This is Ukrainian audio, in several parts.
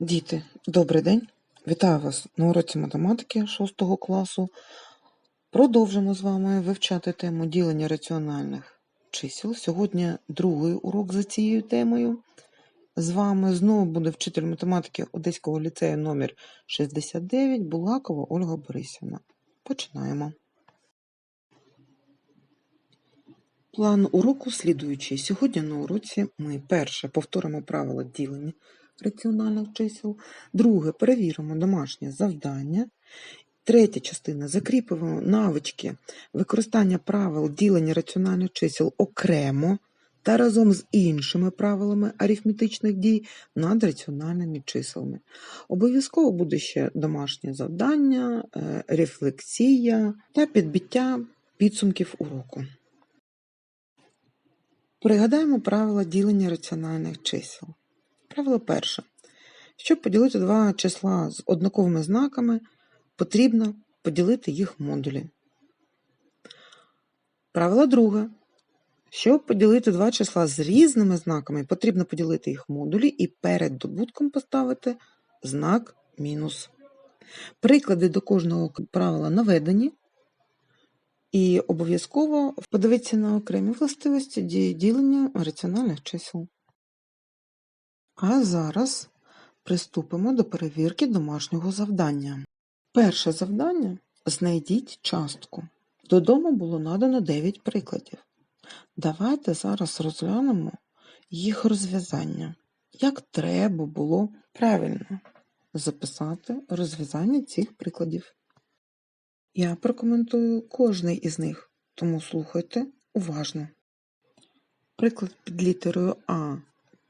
Діти, добрий день! Вітаю вас на уроці математики 6 класу. Продовжимо з вами вивчати тему ділення раціональних чисел. Сьогодні другий урок за цією темою. З вами знову буде вчитель математики Одеського ліцею номер 69 Булакова Ольга Борисівна. Починаємо. План уроку слідуючий. Сьогодні на уроці ми перше повторимо правила ділення раціональних чисел, друге перевіримо домашнє завдання, третя частина закріпимо навички використання правил ділення раціональних чисел окремо та разом з іншими правилами арифметичних дій над раціональними числами. Обов'язково буде ще домашнє завдання, е, рефлексія та підбиття підсумків уроку. Пригадаємо правила ділення раціональних чисел. Правило перше. Щоб поділити два числа з однаковими знаками, потрібно поділити їх модулі. Правило друге. Щоб поділити два числа з різними знаками, потрібно поділити їх модулі і перед добутком поставити знак мінус. Приклади до кожного правила наведені. І обов'язково подивіться на окремі властивості ділення раціональних чисел. А зараз приступимо до перевірки домашнього завдання. Перше завдання знайдіть частку. Додому було надано 9 прикладів. Давайте зараз розглянемо їх розв'язання. Як треба було правильно записати розв'язання цих прикладів. Я прокоментую кожний із них, тому слухайте уважно. Приклад під літерою А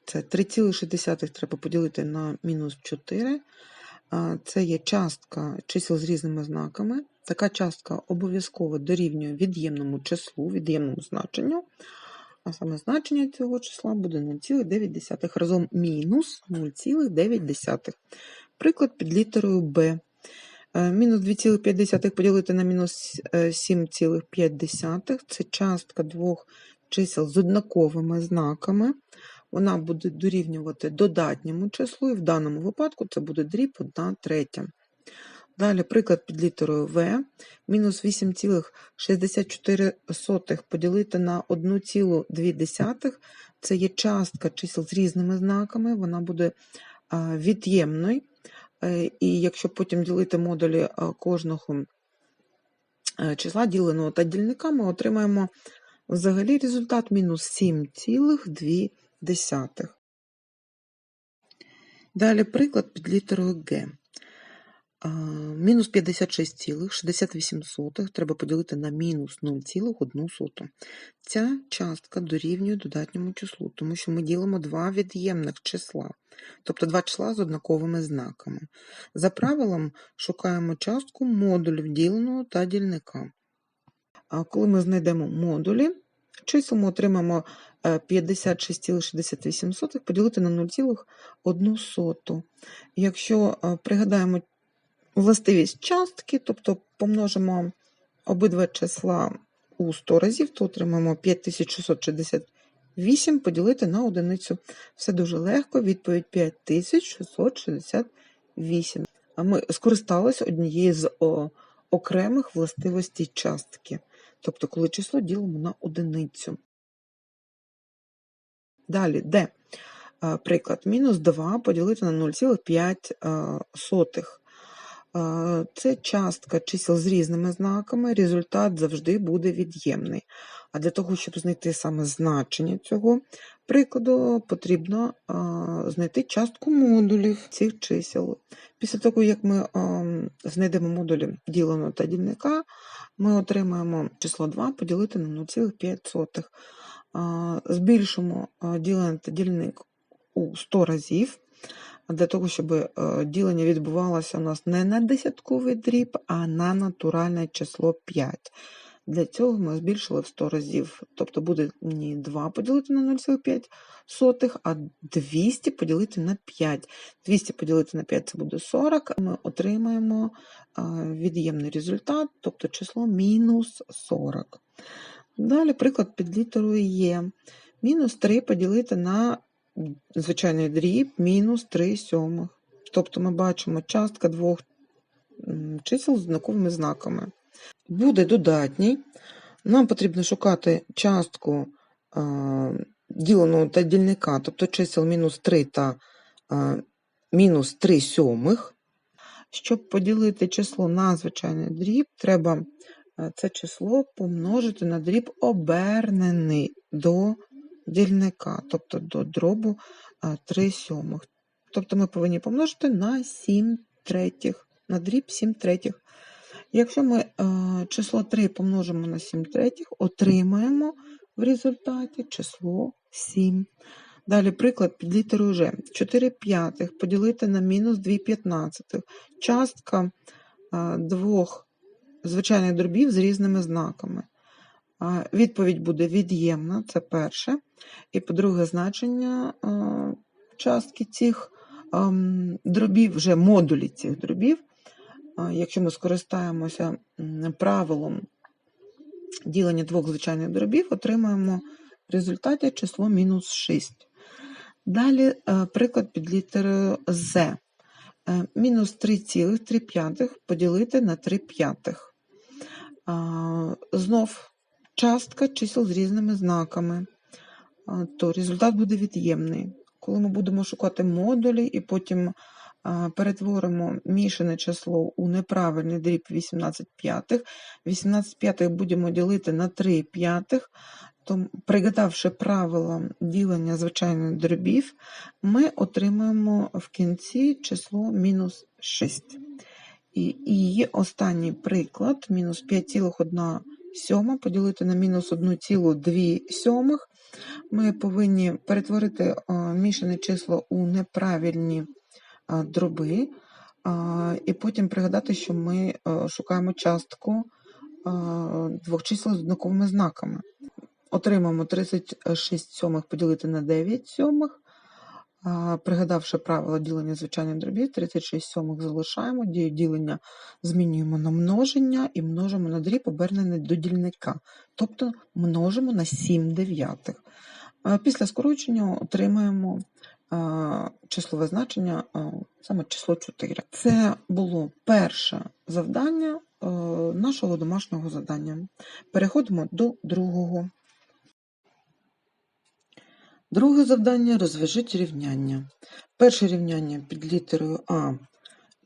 це 3,6 треба поділити на мінус 4. Це є частка чисел з різними знаками. Така частка обов'язково дорівнює від'ємному числу, від'ємному значенню. А саме значення цього числа буде 0,9 разом мінус 0,9. Приклад під літерою Б. Е, мінус 2,5 поділити на мінус 7,5 е, це частка двох чисел з однаковими знаками вона буде дорівнювати додатньому числу, і в даному випадку це буде дріб 1 третя. Далі приклад під літерою В. Мінус 8,64 поділити на 1,2. Це є частка чисел з різними знаками, вона буде від'ємною. Е, і якщо потім ділити модулі кожного е, числа діленого та дільника, ми отримаємо взагалі результат мінус 7,2 десятих. Далі приклад під літерою Г. Мінус 56,68 треба поділити на мінус 0,1. Ця частка дорівнює додатньому числу, тому що ми ділимо два від'ємних числа, тобто два числа з однаковими знаками. За правилом шукаємо частку модулів діленого та дільника. А коли ми знайдемо модулі, чисел ми отримаємо 56,68 поділити на 0,1. Якщо е, пригадаємо властивість частки, тобто помножимо обидва числа у 100 разів, то отримаємо 5668 поділити на одиницю. Все дуже легко, відповідь 5668. А ми скористалися однією з окремих властивостей частки. Тобто, коли число ділимо на одиницю. Далі, де? Приклад, мінус 2 поділити на 0,5. Це частка чисел з різними знаками, результат завжди буде від'ємний. А для того, щоб знайти саме значення цього прикладу, потрібно знайти частку модулів цих чисел. Після того, як ми знайдемо модулі діленого та дільника, ми отримаємо число 2 поділити на 0,5 збільшимо ділений та дільник у 100 разів, для того, щоб е, ділення відбувалося у нас не на десятковий дріб, а на натуральне число 5. Для цього ми збільшили в 100 разів. Тобто буде не 2 поділити на 0,5, а 200 поділити на 5. 200 поділити на 5 це буде 40, а ми отримаємо від'ємний результат, тобто число мінус 40. Далі приклад під літерою Є. Мінус 3 поділити на звичайний дріб мінус 3 сьомих. Тобто ми бачимо частка двох чисел з однаковими знаками. Буде додатній. Нам потрібно шукати частку е, діленого та дільника, тобто чисел мінус 3 та е, мінус 3 сьомих. Щоб поділити число на звичайний дріб, треба це число помножити на дріб обернений до дільника, тобто до дробу е, 3 сьомих. Тобто ми повинні помножити на 7 третіх, на дріб 7 третіх. Якщо ми число 3 помножимо на 7 третіх, отримаємо в результаті число 7. Далі приклад під літерою Ж. 4 п'ятих поділити на мінус 2 п'ятнадцятих. Частка двох звичайних дробів з різними знаками. Відповідь буде від'ємна, це перше. І по-друге, значення е, частки цих ем, дробів, вже модулі цих дробів, якщо ми скористаємося правилом ділення двох звичайних дробів, отримаємо в результаті число мінус 6. Далі е, приклад під літерою З. Е, Мінус 3,3 поділити на 3 п'ятих. Знов частка чисел з різними знаками, то результат буде від'ємний. Коли ми будемо шукати модулі і потім перетворимо мішане число у неправильний дріб 18 п'ятих, 18 п'ятих будемо ділити на 3 п'ятих, то пригадавши правила ділення звичайних дробів, ми отримаємо в кінці число мінус 6. І, і останній приклад, мінус 5,1 сьома поділити на мінус 1,2 сьомих. Ми повинні перетворити мішане число у неправильні дроби, і потім пригадати, що ми шукаємо частку двох чисел з однаковими знаками. Отримаємо 36 сьомих поділити на 9 сьомих. Пригадавши правила ділення звичайних дробів, 36 сьомих залишаємо, дію ділення змінюємо на множення і множимо на дріб обернений до дільника, тобто множимо на 7 дев'ятих. Після скорочення отримаємо числове значення, саме число 4. Це було перше завдання нашого домашнього завдання. Переходимо до другого. Друге завдання розв'яжіть рівняння. Перше рівняння під літерою А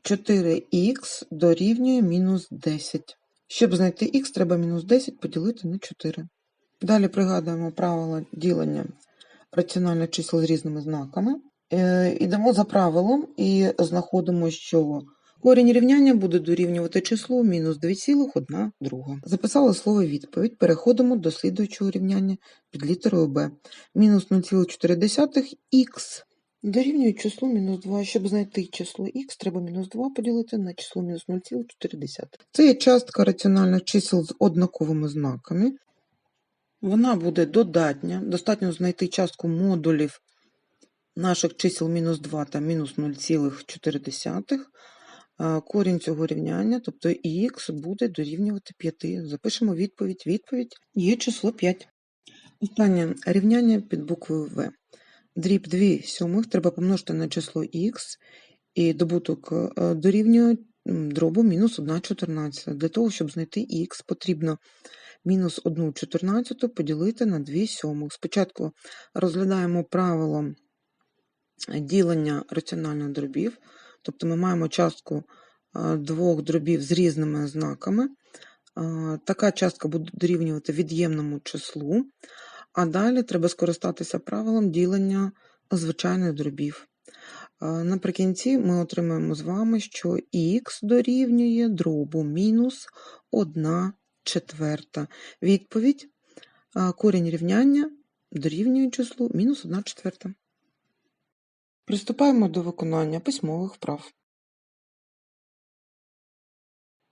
4х дорівнює мінус 10. Щоб знайти х, треба мінус 10 поділити на 4. Далі пригадуємо правила ділення раціональних чисел з різними знаками. Е, Ідемо за правилом і знаходимо, що корінь рівняння буде дорівнювати числу мінус 2,1 друга. Записали слово відповідь. Переходимо до слідуючого рівняння під літерою Б. Мінус 0,4х дорівнює числу мінус 2. Щоб знайти число х, треба мінус 2 поділити на число мінус 0,4. Це є частка раціональних чисел з однаковими знаками. Вона буде додатня. Достатньо знайти частку модулів наших чисел мінус 2 та мінус 0,4. Корінь цього рівняння, тобто х буде дорівнювати 5. Запишемо відповідь. Відповідь є число 5. Останнє рівняння під буквою В. Дріб 2 сьомих треба помножити на число х, і добуток е, дорівнює дробу мінус 1 чотирнадцята. Для того, щоб знайти х, потрібно мінус 1 чотирнадцяту поділити на 2 сьомих. Спочатку розглядаємо правило ділення раціональних дробів, тобто ми маємо частку е, двох дробів з різними знаками. Е, Така частка буде дорівнювати від'ємному числу, а далі треба скористатися правилом ділення звичайних дробів. Е, Наприкінці ми отримаємо з вами, що х дорівнює дробу мінус 1 четверта. Відповідь корінь рівняння дорівнює числу мінус 1 четверта. Приступаємо до виконання письмових вправ.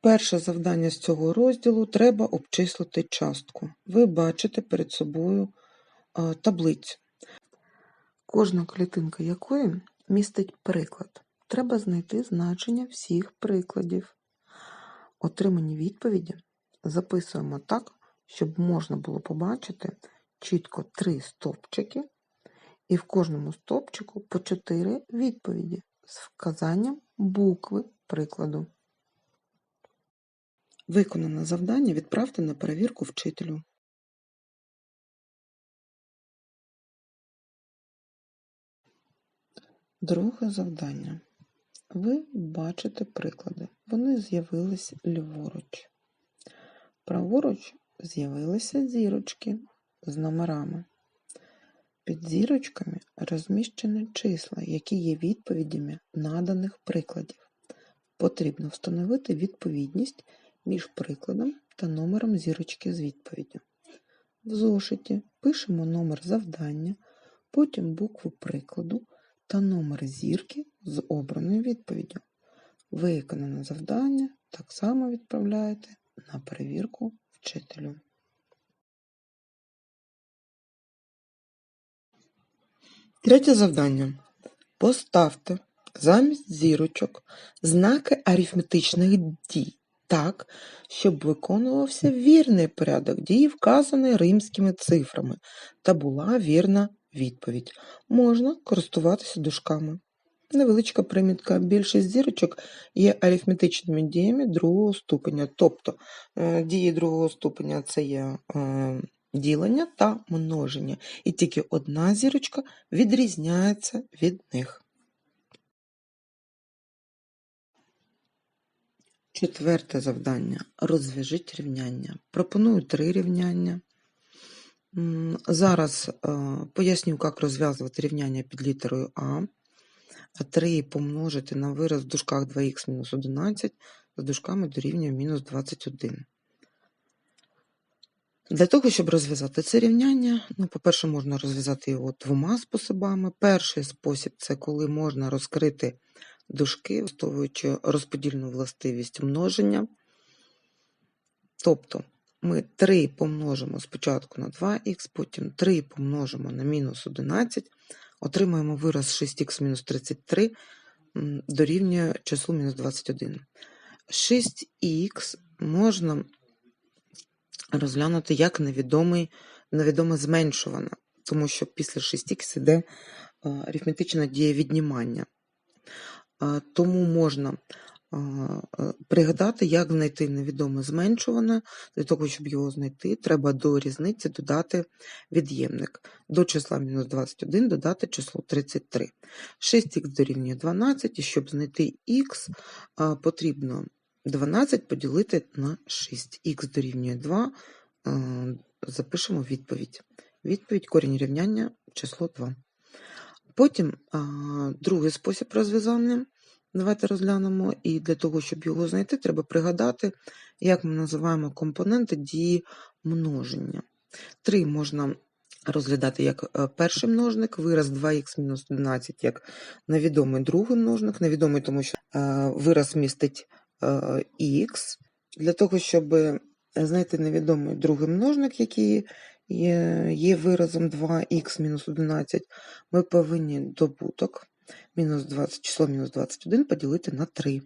Перше завдання з цього розділу треба обчислити частку. Ви бачите перед собою е, таблицю, кожна клітинка якої містить приклад. Треба знайти значення всіх прикладів. Отримані відповіді записуємо так, щоб можна було побачити чітко три стовпчики, і в кожному стовпчику по чотири відповіді. з вказанням букви прикладу. Виконане завдання відправте на перевірку вчителю. Друге завдання. Ви бачите приклади. Вони з'явились ліворуч. Праворуч з'явилися зірочки з номерами. Під зірочками розміщені числа, які є відповідями наданих прикладів. Потрібно встановити відповідність між прикладом та номером зірочки з відповіддю. В зошиті пишемо номер завдання, потім букву прикладу та номер зірки з обраною відповіддю. Виконане завдання так само відправляєте на перевірку вчителю. Третє завдання. Поставте замість зірочок знаки арифметичних дій так, щоб виконувався вірний порядок дій, вказаний римськими цифрами, та була вірна відповідь. Можна користуватися дужками. Невеличка примітка. Більшість зірочок є арифметичними діями другого ступеня. Тобто е, дії другого ступеня це є е, ділення та множення. І тільки одна зірочка відрізняється від них. Четверте завдання. Розв'яжіть рівняння. Пропоную три рівняння. Зараз е, поясню, як розв'язувати рівняння під літерою А. 3 помножити на вираз в дужках 2х мінус 11 з дужками дорівнює мінус 21. Для того, щоб розв'язати це рівняння, ну, по-перше, можна розв'язати його двома способами. Перший спосіб це коли можна розкрити дужки, використовуючи розподільну властивість множення. Тобто ми 3 помножимо спочатку на 2х, потім 3 помножимо на мінус 11, отримаємо вираз 6х мінус 33 дорівнює числу мінус 21. 6х можна розглянути як невідомий, невідоме зменшуване, тому що після 6х йде арифметична дія віднімання. Тому можна пригадати, як знайти невідоме зменшуване. Для того, щоб його знайти, треба до різниці додати від'ємник. До числа мінус 21 додати число 33. 6х дорівнює 12, і щоб знайти х, потрібно 12 поділити на 6. Х дорівнює 2, запишемо відповідь. Відповідь корінь рівняння число 2. Потім другий спосіб розв'язання. Давайте розглянемо, і для того, щоб його знайти, треба пригадати, як ми називаємо компоненти дії множення. 3 можна розглядати як е, перший множник, вираз 2х-11 як невідомий другий множник, невідомий, тому що е, вираз містить х. Е, для того, щоб знайти невідомий другий множник, який є, є виразом 2х-11, ми повинні добуток мінус 20, число мінус 21 поділити на 3.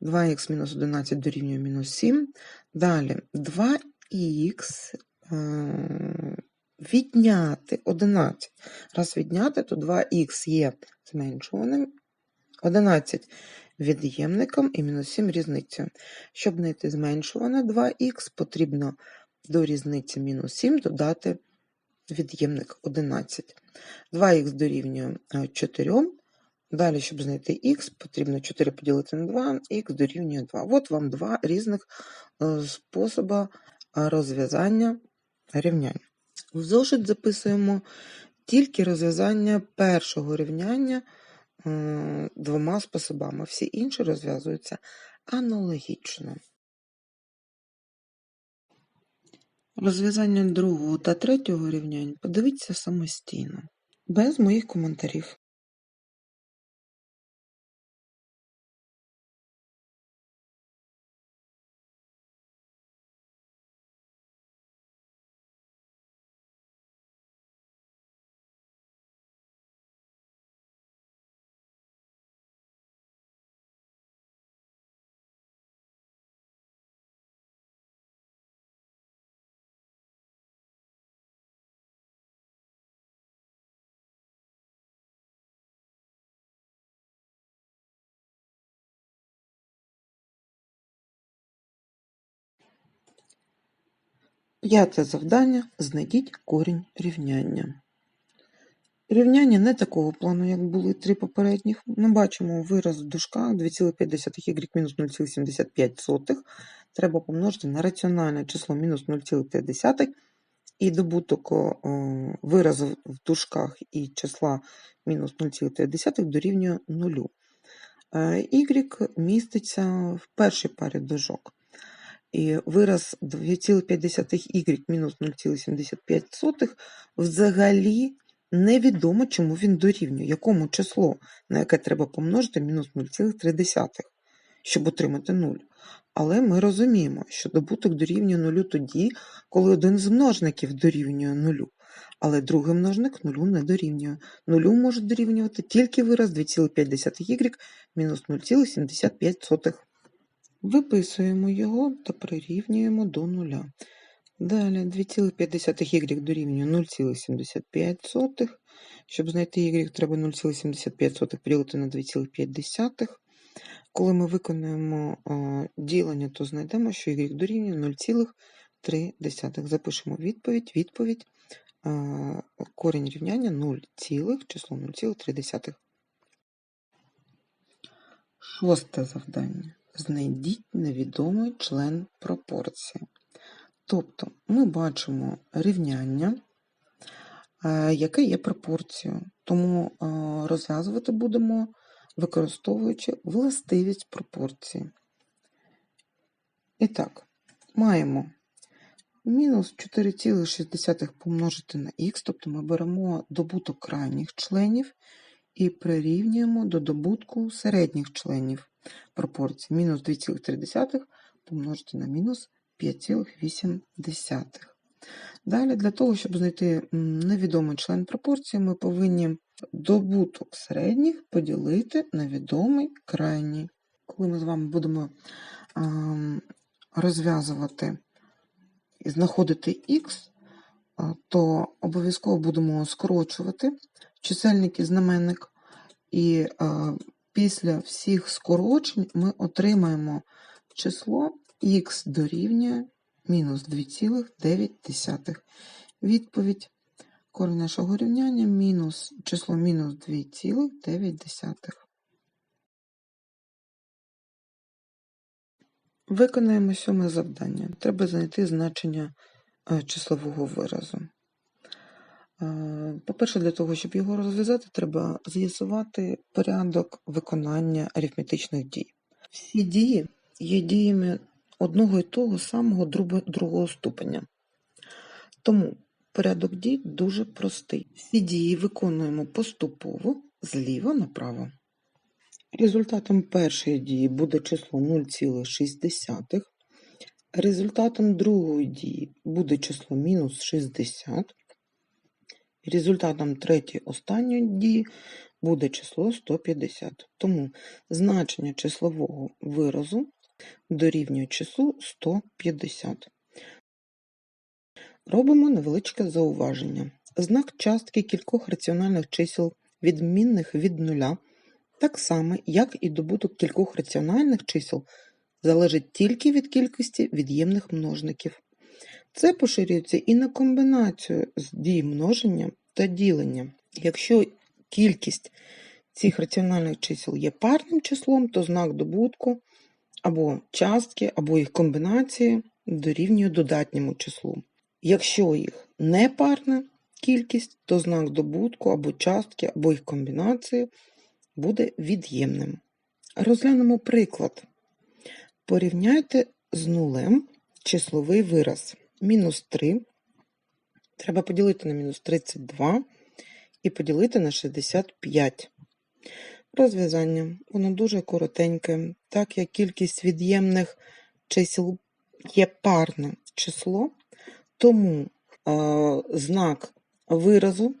2х мінус 11 дорівнює мінус 7. Далі 2х е, відняти 11. Раз відняти, то 2х є зменшуваним. 11 від'ємником і мінус 7 різницею. Щоб знайти зменшуване 2х, потрібно до різниці мінус 7 додати від'ємник 11. 2х дорівнює 4, е, Далі, щоб знайти х, потрібно 4 поділити на 2, х дорівнює 2. От вам два різних е, способи е, розв'язання рівнянь. В зошит записуємо тільки розв'язання першого рівняння двома способами. Всі інші розв'язуються аналогічно. Розв'язання другого та третього рівнянь подивіться самостійно, без моїх коментарів. П'яте завдання. Знайдіть корінь рівняння. Рівняння не такого плану, як були три попередніх. Ми бачимо вираз в дужках 2,5y мінус 0,75. Треба помножити на раціональне число мінус 0,5 і добуток о, виразу в дужках і числа мінус 0,5 дорівнює 0. Е, Y міститься в першій парі дужок. І вираз 2,5y мінус 0,75 взагалі невідомо, чому він дорівнює, якому число, на яке треба помножити мінус 0,3, щоб отримати 0. Але ми розуміємо, що добуток дорівнює нулю тоді, коли один з множників дорівнює нулю, але другий множник нулю не дорівнює. Нулю може дорівнювати тільки вираз 2,5y мінус 0,75. Виписуємо його та прирівнюємо до нуля. Далі 2,5y дорівнює 0,75. Щоб знайти y, треба 0,75 поділити на 2,5. Коли ми виконуємо ділення, то знайдемо, що y дорівнює 0,3. Запишемо відповідь. Відповідь корінь рівняння 0, число 0,3. Шосте завдання. Знайдіть невідомий член пропорції. Тобто ми бачимо рівняння, е, яке є пропорцією, тому е, розв'язувати будемо, використовуючи властивість пропорції. І так, маємо мінус 4,6 помножити на х, тобто ми беремо добуток крайніх членів і прирівнюємо до добутку середніх членів пропорції. Мінус 2,3 помножити на мінус 5,8. Далі, для того, щоб знайти невідомий член пропорції, ми повинні добуток середніх поділити на відомий крайній. Коли ми з вами будемо розв'язувати і знаходити х, то обов'язково будемо скорочувати чисельник і знаменник, і після всіх скорочень ми отримаємо число х дорівнює мінус 2,9. Відповідь корінь нашого рівняння мінус число мінус 2,9. Виконаємо сьоме завдання. Треба знайти значення е, числового виразу. Е, по-перше, для того, щоб його розв'язати, треба з'ясувати порядок виконання арифметичних дій. Всі дії є діями одного і того самого другого ступеня. Тому порядок дій дуже простий. Всі дії виконуємо поступово зліва направо. Результатом першої дії буде число 0,6. Результатом другої дії буде число мінус 60. Результатом третьої останньої дії буде число 150. Тому значення числового виразу дорівнює числу 150. Робимо невеличке зауваження. Знак частки кількох раціональних чисел, відмінних від нуля, так само, як і добуток кількох раціональних чисел, залежить тільки від кількості від'ємних множників. Це поширюється і на комбінацію з дій множення та ділення. Якщо кількість цих раціональних чисел є парним числом, то знак добутку або частки, або їх комбінації дорівнює додатньому числу. Якщо їх не парна кількість, то знак добутку або частки, або їх комбінації буде від'ємним. Розглянемо приклад. Порівняйте з нулем числовий вираз. Мінус 3. Треба поділити на мінус 32 і поділити на 65. Розв'язання. Воно дуже коротеньке. Так як кількість від'ємних чисел є парне число, тому е, знак виразу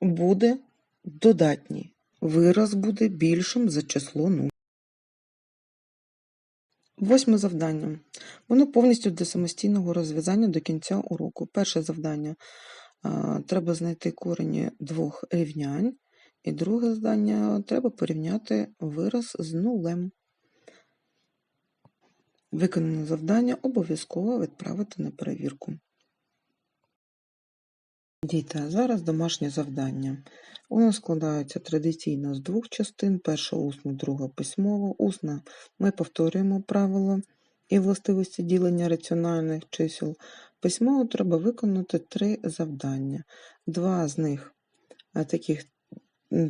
буде додатній. Вираз буде більшим за число 0. Восьме завдання. Воно повністю для самостійного розв'язання до кінця уроку. Перше завдання. Треба знайти корені двох рівнянь. І друге завдання треба порівняти вираз з нулем. Виконане завдання обов'язково відправити на перевірку. Діти, а зараз домашнє завдання. Воно складається традиційно з двох частин: перша усна, друга письмова. Усна ми повторюємо правила і властивості ділення раціональних чисел. Письмово треба виконати три завдання. Два з них таких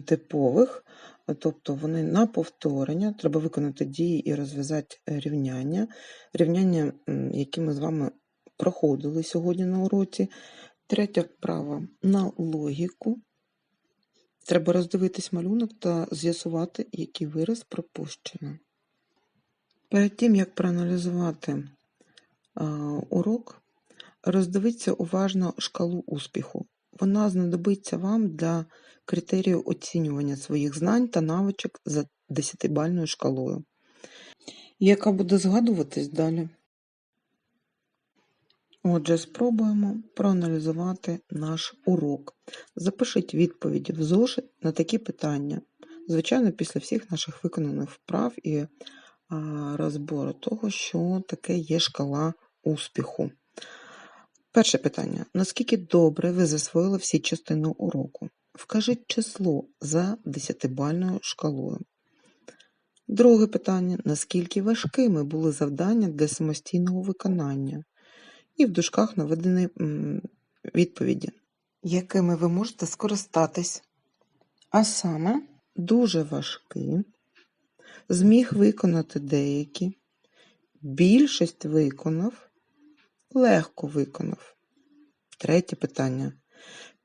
типових, тобто вони на повторення. Треба виконати дії і розв'язати е, рівняння. Рівняння, які ми з вами проходили сьогодні на уроці. Третя вправа на логіку. Треба роздивитись малюнок та з'ясувати, який вираз пропущено. Перед тим, як проаналізувати урок, роздивіться уважно шкалу успіху. Вона знадобиться вам для критерію оцінювання своїх знань та навичок за 10-бальною шкалою, яка буде згадуватись далі. Отже, спробуємо проаналізувати наш урок. Запишіть відповіді в зошит на такі питання. Звичайно, після всіх наших виконаних вправ і а, розбору того, що таке є шкала успіху. Перше питання. Наскільки добре ви засвоїли всі частини уроку? Вкажіть число за 10-бальною шкалою. Друге питання. Наскільки важкими були завдання для самостійного виконання? І в дужках наведені відповіді, якими ви можете скористатись. А саме, дуже важкі, зміг виконати деякі, більшість виконав, легко виконав. Третє питання.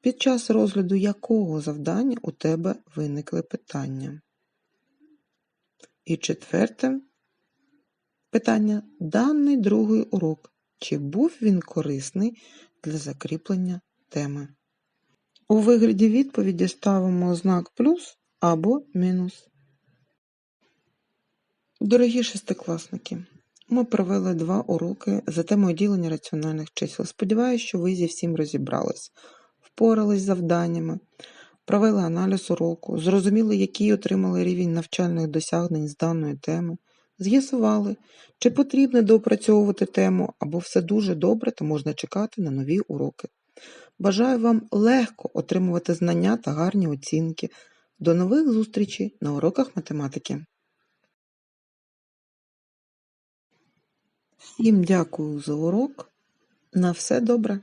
Під час розгляду якого завдання у тебе виникли питання? І четверте питання. Даний другий урок. Чи був він корисний для закріплення теми? У вигляді відповіді ставимо знак плюс або мінус. Дорогі шестикласники, ми провели два уроки за темою ділення раціональних чисел. Сподіваюся, що ви зі всім розібрались, впорались з завданнями, провели аналіз уроку, зрозуміли, який отримали рівень навчальних досягнень з даної теми, з'ясували, чи потрібно доопрацьовувати тему, або все дуже добре та можна чекати на нові уроки. Бажаю вам легко отримувати знання та гарні оцінки. До нових зустрічей на уроках математики. Всім дякую за урок. На все добре.